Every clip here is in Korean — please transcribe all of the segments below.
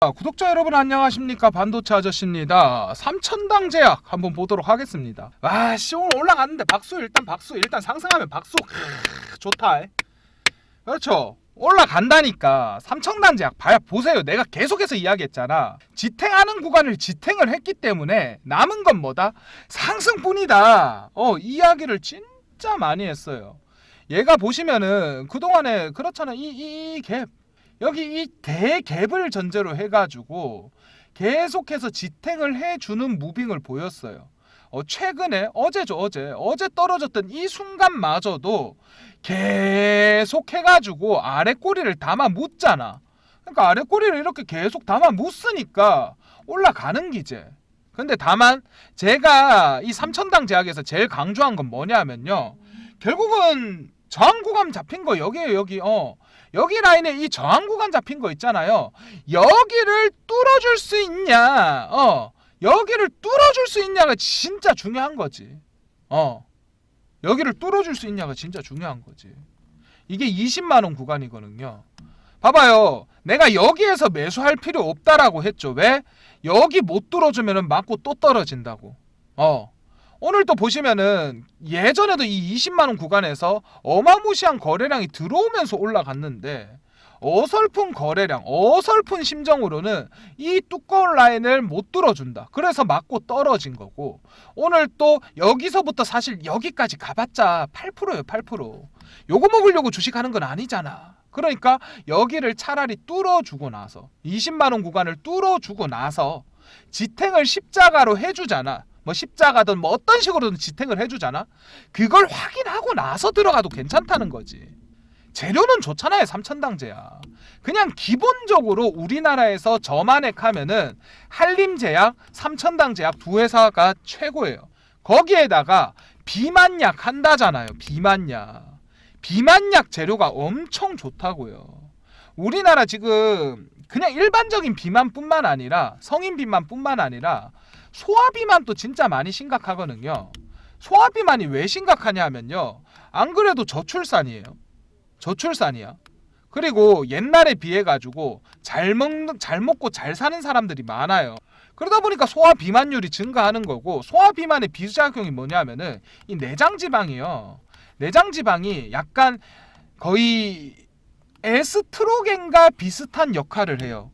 아, 구독자 여러분 안녕하십니까? 반도체 아저씨입니다. 3천당 제약 한번 보도록 하겠습니다. 아씨 오늘 올라갔는데 박수 일단 박수. 일단 상승하면 박수. 크으, 좋다 그렇죠. 올라간다니까. 3천당 제약 봐야 보세요. 내가 계속해서 이야기했잖아. 지탱하는 구간을 지탱을 했기 때문에 남은 건 뭐다? 상승뿐이다. 어 이야기를 진짜 많이 했어요. 얘가 보시면은 그동안에 그렇잖아. 이 이 갭 여기 이 대갭을 전제로 해가지고 계속해서 지탱을 해주는 무빙을 보였어요. 어, 최근에 어제죠 어제 어제 떨어졌던 이 순간마저도 계속 해가지고 아래 꼬리를 담아 묻잖아. 그러니까 아래 꼬리를 이렇게 계속 담아 묻으니까 올라가는 기제. 근데 다만 제가 이 삼천당 제약에서 제일 강조한 건 뭐냐면요. 결국은 저항 구간 잡힌 거 여기에요 여기 어 여기 라인에 이 저항 구간 잡힌 거 있잖아요. 여기를 뚫어줄 수 있냐? 어 여기를 뚫어줄 수 있냐가 진짜 중요한 거지. 어 여기를 뚫어줄 수 있냐가 진짜 중요한 거지. 이게 20만 원 구간이거든요. 봐봐요. 내가 여기에서 매수할 필요 없다라고 했죠. 왜? 여기 못 뚫어주면은 맞고 또 떨어진다고. 어 오늘 또 보시면은 예전에도 이 20만 원 구간에서 어마무시한 거래량이 들어오면서 올라갔는데 어설픈 거래량, 어설픈 심정으로는 이 두꺼운 라인을 못 뚫어준다. 그래서 맞고 떨어진 거고 오늘 또 여기서부터 사실 여기까지 가봤자 8%예요, 8%. 요거 먹으려고 주식하는 건 아니잖아. 그러니까 여기를 차라리 뚫어주고 나서 20만 원 구간을 뚫어주고 나서 지탱을 십자가로 해주잖아. 뭐 십자가든 뭐 어떤 식으로든 지탱을 해주잖아. 그걸 확인하고 나서 들어가도 괜찮다는 거지. 재료는 좋잖아요. 삼천당제약. 그냥 기본적으로 우리나라에서 저만액 하면은 한림제약, 삼천당제약 두 회사가 최고예요. 거기에다가 비만약 한다잖아요. 비만약. 비만약 재료가 엄청 좋다고요. 우리나라 지금 그냥 일반적인 비만뿐만 아니라 성인 비만뿐만 아니라 소화비만도 진짜 많이 심각하거든요. 소화비만이 왜 심각하냐 하면요. 안 그래도 저출산이에요. 저출산이야. 그리고 옛날에 비해 가지고 잘 먹는 잘 먹고 잘 사는 사람들이 많아요. 그러다 보니까 소화 비만율이 증가하는 거고 소화 비만의 비작용이 뭐냐면은 이 내장 지방이요. 내장 지방이 약간 거의 에스트로겐과 비슷한 역할을 해요.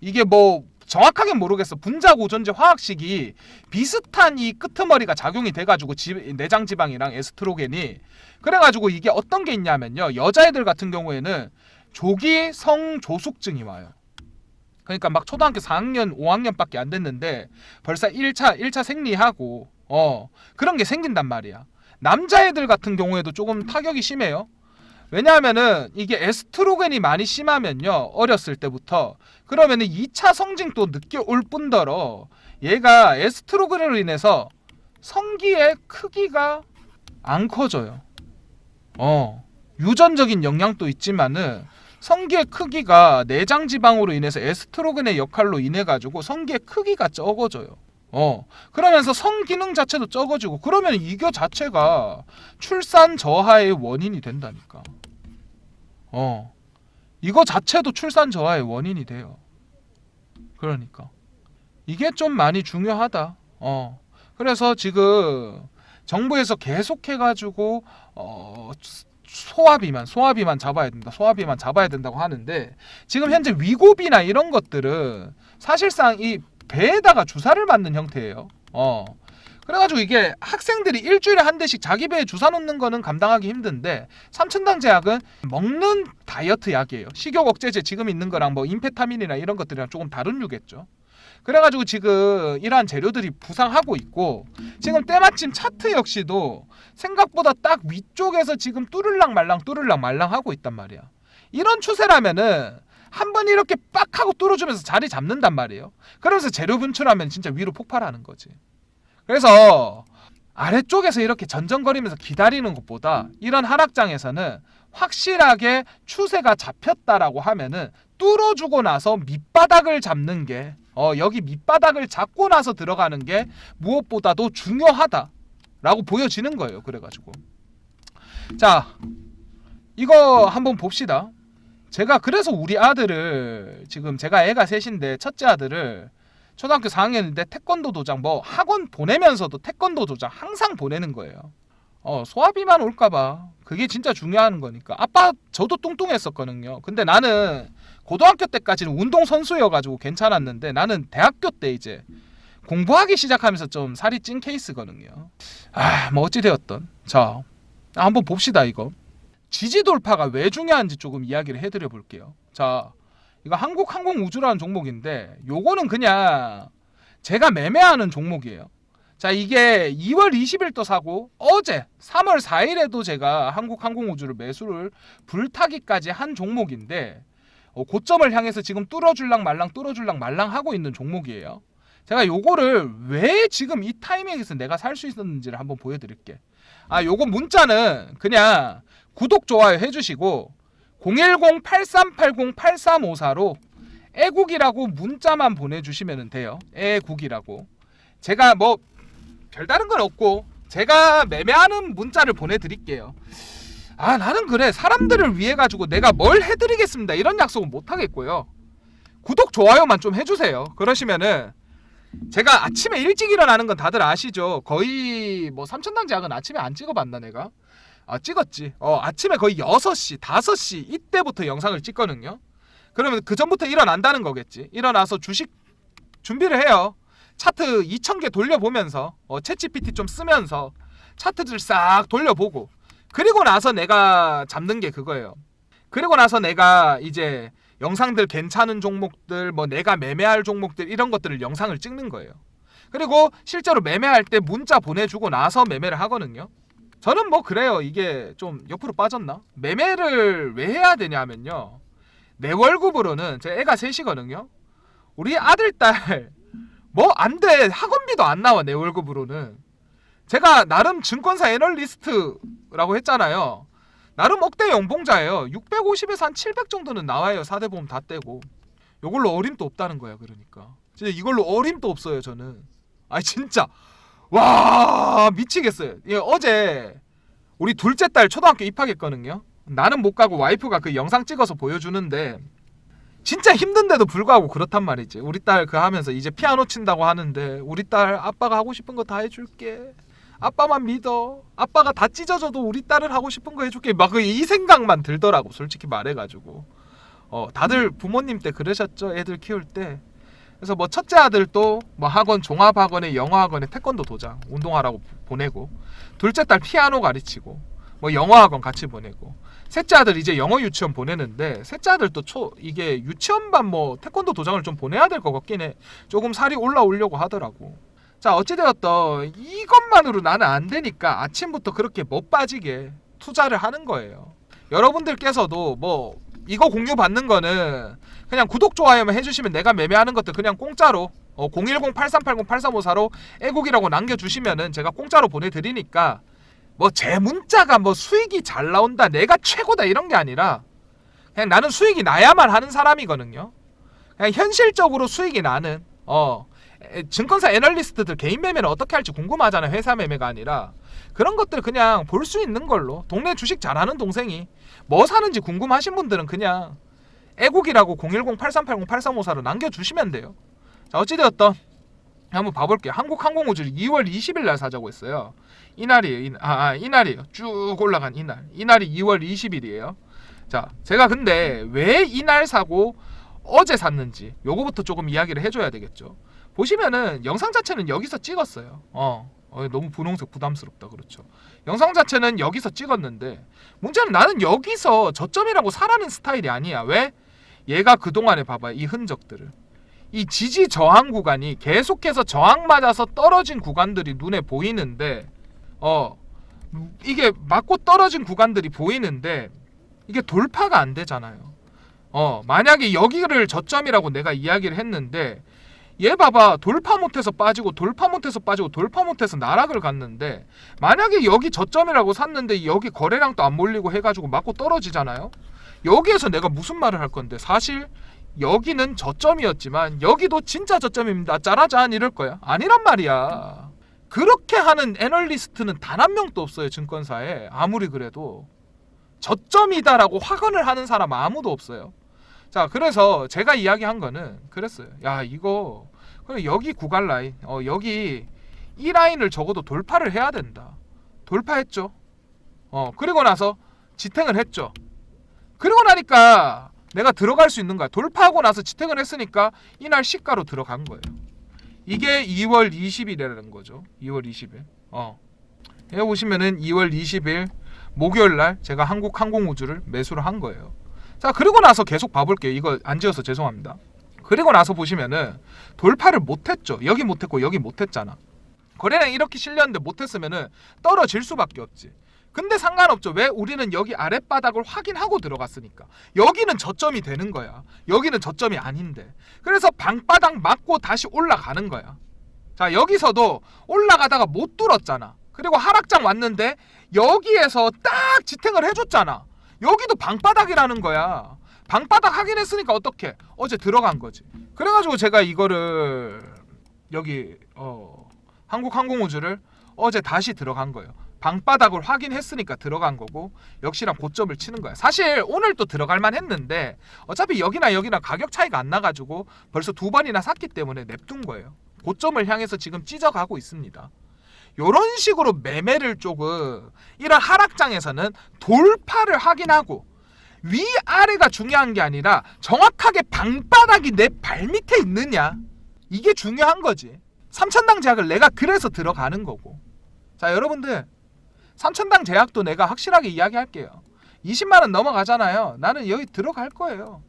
이게 뭐 정확하게 모르겠어. 분자 고 전제 화학식이 비슷한 이 끄트머리가 작용이 돼가지고 지, 내장 지방이랑 에스트로겐이 그래가지고 이게 어떤 게 있냐면요. 여자애들 같은 경우에는 조기 성조숙증이 와요. 그러니까 막 초등학교 4학년, 5학년밖에 안 됐는데 벌써 1차 1차 생리하고 어 그런 게 생긴단 말이야. 남자애들 같은 경우에도 조금 타격이 심해요. 왜냐하면은 이게 에스트로겐이 많이 심하면요 어렸을 때부터 그러면은 2차 성징도 늦게 올 뿐더러 얘가 에스트로겐으로 인해서 성기의 크기가 안 커져요. 어 유전적인 영향도 있지만은 성기의 크기가 내장 지방으로 인해서 에스트로겐의 역할로 인해 가지고 성기의 크기가 적어져요. 어 그러면서 성 기능 자체도 적어지고 그러면 이거 자체가 출산 저하의 원인이 된다니까. 어 이거 자체도 출산 저하의 원인이 돼요. 그러니까 이게 좀 많이 중요하다. 어 그래서 지금 정부에서 계속해가지고 어 소화비만 소화비만 잡아야 된다 소화비만 잡아야 된다고 하는데 지금 현재 위고비나 이런 것들은 사실상 이 배에다가 주사를 맞는 형태예요. 어. 그래가지고 이게 학생들이 일주일에 한 대씩 자기 배에 주사 놓는 거는 감당하기 힘든데 삼천당 제약은 먹는 다이어트 약이에요. 식욕 억제제 지금 있는 거랑 뭐 임페타민이나 이런 것들이랑 조금 다른 류겠죠. 그래가지고 지금 이러한 재료들이 부상하고 있고 지금 때마침 차트 역시도 생각보다 딱 위쪽에서 지금 뚜를랑 말랑 뚜를랑 말랑 하고 있단 말이야. 이런 추세라면은 한 번 이렇게 빡 하고 뚫어주면서 자리 잡는단 말이에요. 그러면서 재료 분출하면 진짜 위로 폭발하는 거지. 그래서 아래쪽에서 이렇게 전전거리면서 기다리는 것보다 이런 하락장에서는 확실하게 추세가 잡혔다라고 하면은 뚫어주고 나서 밑바닥을 잡는 게 어, 여기 밑바닥을 잡고 나서 들어가는 게 무엇보다도 중요하다라고 보여지는 거예요. 그래가지고 자 이거 한번 봅시다. 제가 그래서 우리 아들을 지금 제가 애가 셋인데 첫째 아들을 초등학교 4학년인데 태권도 도장 뭐 학원 보내면서도 태권도 도장 항상 보내는 거예요. 어 소화비만 올까봐 그게 진짜 중요한 거니까 아빠 저도 뚱뚱했었거든요. 근데 나는 고등학교 때까지는 운동 선수여가지고 괜찮았는데 나는 대학교 때 이제 공부하기 시작하면서 좀 살이 찐 케이스거든요. 아 뭐 어찌 되었던 자 한번 봅시다 이거. 지지 돌파가 왜 중요한지 조금 이야기를 해드려 볼게요. 자, 이거 한국 항공 우주라는 종목인데 요거는 그냥 제가 매매하는 종목이에요. 자, 이게 2월 20일 도 사고 어제 3월 4일에도 제가 한국 항공 우주를 매수를 불타기까지 한 종목인데 어, 고점을 향해서 지금 뚫어줄랑 말랑 뚫어줄랑 말랑 하고 있는 종목이에요. 제가 요거를 왜 지금 이 타이밍에서 내가 살 수 있었는지를 한번 보여드릴게. 아, 요거 문자는 그냥 구독 좋아요 해주시고 010-8380-8354로 애국이라고 문자만 보내주시면 돼요. 애국이라고. 제가 뭐 별다른 건 없고 제가 매매하는 문자를 보내드릴게요. 아 나는 그래 사람들을 위해 가지고 내가 뭘 해드리겠습니다 이런 약속은 못 하겠고요. 구독 좋아요만 좀 해주세요. 그러시면은 제가 아침에 일찍 일어나는 건 다들 아시죠? 거의 뭐 삼천당제약은 아침에 안 찍어봤나 내가? 아 찍었지. 어 아침에 거의 6시, 5시 이때부터 영상을 찍거든요. 그러면 그 전부터 일어난다는 거겠지. 일어나서 주식 준비를 해요. 차트 2,000개 돌려보면서 어, 챗GPT 좀 쓰면서 차트들 싹 돌려보고 그리고 나서 내가 잡는 게 그거예요. 그리고 나서 내가 이제 영상들 괜찮은 종목들 뭐 내가 매매할 종목들 이런 것들을 영상을 찍는 거예요. 그리고 실제로 매매할 때 문자 보내주고 나서 매매를 하거든요. 저는 뭐 그래요. 이게 좀 옆으로 빠졌나? 매매를 왜 해야 되냐면요. 내 월급으로는 제 애가 셋이거든요. 우리 아들 딸 뭐 안 돼. 학원비도 안 나와 내 월급으로는. 제가 나름 증권사 애널리스트라고 했잖아요. 나름 억대 연봉자예요. 650에서 한 700 정도는 나와요. 4대 보험 다 떼고. 요걸로 어림도 없다는 거야. 그러니까. 진짜 이걸로 어림도 없어요. 저는. 아니 진짜. 와 미치겠어요. 예, 어제 우리 둘째 딸 초등학교 입학했거든요. 나는 못 가고 와이프가 그 영상 찍어서 보여주는데 진짜 힘든데도 불구하고 그렇단 말이지. 우리 딸 그 하면서 이제 피아노 친다고 하는데 우리 딸 아빠가 하고 싶은 거 다 해줄게. 아빠만 믿어. 아빠가 다 찢어져도 우리 딸은 하고 싶은 거 해줄게. 막 이 생각만 들더라고. 솔직히 말해가지고. 어 다들 부모님 때 그러셨죠. 애들 키울 때. 그래서 뭐 첫째 아들도 뭐 학원 종합학원에 영어학원에 태권도 도장 운동하라고 보내고 둘째 딸 피아노 가르치고 뭐 영어학원 같이 보내고 셋째 아들 이제 영어 유치원 보내는데 셋째 아들도 초 이게 유치원반 뭐 태권도 도장을 좀 보내야 될 것 같긴 해. 조금 살이 올라오려고 하더라고. 자 어찌되었던 이것만으로 나는 안 되니까 아침부터 그렇게 못 빠지게 투자를 하는 거예요. 여러분들께서도 뭐 이거 공유 받는 거는 그냥 구독 좋아요만 해주시면 내가 매매하는 것들 그냥 공짜로 어, 010-8380-8354로 애국이라고 남겨주시면은 제가 공짜로 보내드리니까 뭐 제 문자가 뭐 수익이 잘 나온다 내가 최고다 이런 게 아니라 그냥 나는 수익이 나야만 하는 사람이거든요. 그냥 현실적으로 수익이 나는 어 에, 증권사 애널리스트들 개인 매매는 어떻게 할지 궁금하잖아요 회사 매매가 아니라 그런 것들 그냥 볼 수 있는 걸로 동네 주식 잘하는 동생이 뭐 사는지 궁금하신 분들은 그냥 애국이라고 010-8380-8354로 남겨주시면 돼요. 자 어찌되었던 한번 봐볼게요. 한국항공우주를 2월 20일 날 사자고 했어요. 이날이에요. 이, 아, 아 이날이에요. 쭉 올라간 이날. 이날이 2월 20일이에요. 자 제가 근데 왜 이날 사고 어제 샀는지 요거부터 조금 이야기를 해줘야 되겠죠. 보시면은 영상 자체는 여기서 찍었어요. 어, 어 너무 분홍색 부담스럽다 그렇죠. 영상 자체는 여기서 찍었는데 문제는 나는 여기서 저점이라고 사라는 스타일이 아니야. 왜? 얘가 그동안에 봐봐 이 흔적들을 이 지지 저항 구간이 계속해서 저항 맞아서 떨어진 구간들이 눈에 보이는데 어 이게 맞고 떨어진 구간들이 보이는데 이게 돌파가 안 되잖아요. 어 만약에 여기를 저점이라고 내가 이야기를 했는데 얘 봐봐 돌파 못해서 빠지고 돌파 못해서 빠지고 돌파 못해서 나락을 갔는데 만약에 여기 저점이라고 샀는데 여기 거래량도 안 몰리고 해가지고 맞고 떨어지잖아요. 여기에서 내가 무슨 말을 할 건데 사실 여기는 저점이었지만 여기도 진짜 저점입니다. 짜라잔 이럴 거야. 아니란 말이야. 그렇게 하는 애널리스트는 단 한 명도 없어요 증권사에 아무리 그래도 저점이다라고 확언을 하는 사람 아무도 없어요. 자, 그래서 제가 이야기한 거는 그랬어요. 야, 이거 그래 여기 구간 라인, 어 여기 이 라인을 적어도 돌파를 해야 된다. 돌파했죠. 어 그리고 나서 지탱을 했죠. 그리고 나니까 내가 들어갈 수 있는 거야. 돌파하고 나서 지탱을 했으니까 이날 시가로 들어간 거예요. 이게 2월 20일이라는 거죠. 2월 20일. 어. 여기 보시면은 2월 20일 목요일 날 제가 한국 항공우주를 매수를 한 거예요. 자, 그리고 나서 계속 봐볼게요. 이거 안 지어서 죄송합니다. 그리고 나서 보시면은 돌파를 못했죠. 여기 못했고 여기 못했잖아. 거래량 이렇게 실렸는데 못했으면은 떨어질 수밖에 없지. 근데 상관없죠. 왜? 우리는 여기 아랫바닥을 확인하고 들어갔으니까. 여기는 저점이 되는 거야. 여기는 저점이 아닌데. 그래서 방바닥 맞고 다시 올라가는 거야. 자, 여기서도 올라가다가 못 뚫었잖아. 그리고 하락장 왔는데 여기에서 딱 지탱을 해줬잖아. 여기도 방바닥이라는 거야. 방바닥 확인했으니까 어떻게? 어제 들어간 거지. 그래가지고 제가 이거를 여기 어 한국항공우주를 어제 다시 들어간 거예요. 방바닥을 확인했으니까 들어간 거고 역시나 고점을 치는 거야. 사실 오늘 또 들어갈 만 했는데 어차피 여기나 여기나 가격 차이가 안 나가지고 벌써 두 번이나 샀기 때문에 냅둔 거예요. 고점을 향해서 지금 찢어가고 있습니다. 이런 식으로 매매를 조금 이런 하락장에서는 돌파를 확인하고 위 아래가 중요한 게 아니라 정확하게 방바닥이 내 발밑에 있느냐 이게 중요한 거지. 삼천당 제약을 내가 그래서 들어가는 거고. 자 여러분들 삼천당 제약도 내가 확실하게 이야기할게요. 20만 원 넘어가잖아요. 나는 여기 들어갈 거예요.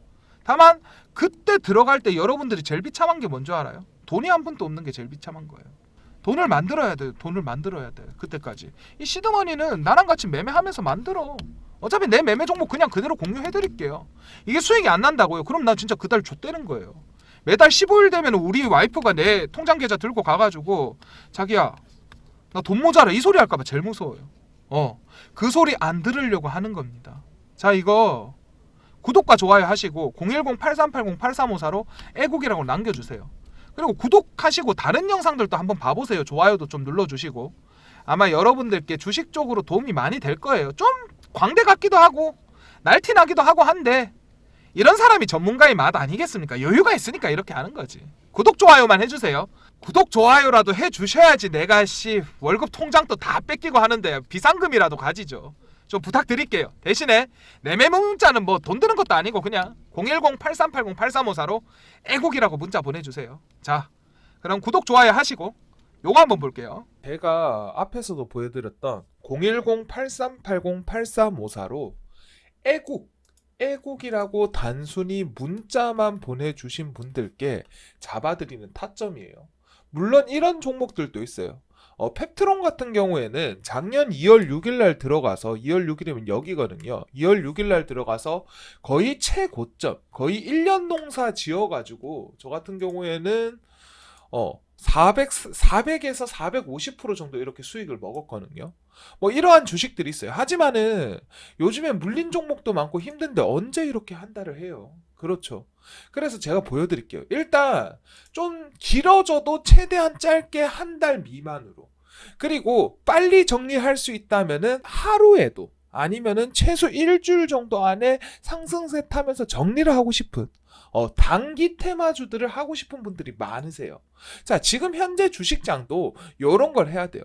다만 그때 들어갈 때 여러분들이 제일 비참한 게 뭔지 알아요? 돈이 한 푼도 없는 게 제일 비참한 거예요. 돈을 만들어야 돼. 돈을 만들어야 돼. 그때까지. 이 시드머니는 나랑 같이 매매하면서 만들어. 어차피 내 매매 종목 그냥 그대로 공유해 드릴게요. 이게 수익이 안 난다고요. 그럼 나 진짜 그달 줬대는 거예요. 매달 15일 되면 우리 와이프가 내 통장 계좌 들고 가가지고 자기야 나 돈 모자라 이 소리 할까봐 제일 무서워요. 어, 그 소리 안 들으려고 하는 겁니다. 자 이거 구독과 좋아요 하시고 010-8380-8354로 애국이라고 남겨주세요. 그리고 구독하시고 다른 영상들도 한번 봐보세요. 좋아요도 좀 눌러주시고 아마 여러분들께 주식 쪽으로 도움이 많이 될 거예요. 좀 광대 같기도 하고 날티 나기도 하고 한데 이런 사람이 전문가의 맛 아니겠습니까? 여유가 있으니까 이렇게 하는 거지. 구독 좋아요만 해주세요. 구독 좋아요라도 해주셔야지 내가 씨 월급 통장도 다 뺏기고 하는데 비상금이라도 가지죠. 좀 부탁드릴게요. 대신에 내 메모 문자는 뭐 돈 드는 것도 아니고 그냥 010-8380-8354로 애국이라고 문자 보내주세요. 자, 그럼 구독 좋아요 하시고 요거 한번 볼게요. 제가 앞에서도 보여드렸던 010-8380-8354로 애국 애국이라고 단순히 문자만 보내주신 분들께 잡아드리는 타점이에요. 물론 이런 종목들도 있어요. 어, 펩트론 같은 경우에는 작년 2월 6일 날 들어가서 2월 6일이면 여기거든요. 2월 6일 날 들어가서 거의 최고점, 거의 1년 농사 지어 가지고 저 같은 경우에는 어 400, 400에서 450% 정도 이렇게 수익을 먹었거든요. 뭐 이러한 주식들이 있어요. 하지만은 요즘에 물린 종목도 많고 힘든데 언제 이렇게 한 달을 해요? 그렇죠. 그래서 제가 보여드릴게요. 일단 좀 길어져도 최대한 짧게 한 달 미만으로. 그리고 빨리 정리할 수 있다면은 하루에도 아니면은 최소 일주일 정도 안에 상승세 타면서 정리를 하고 싶은 어, 단기 테마주들을 하고 싶은 분들이 많으세요. 자, 지금 현재 주식장도 이런 걸 해야 돼요.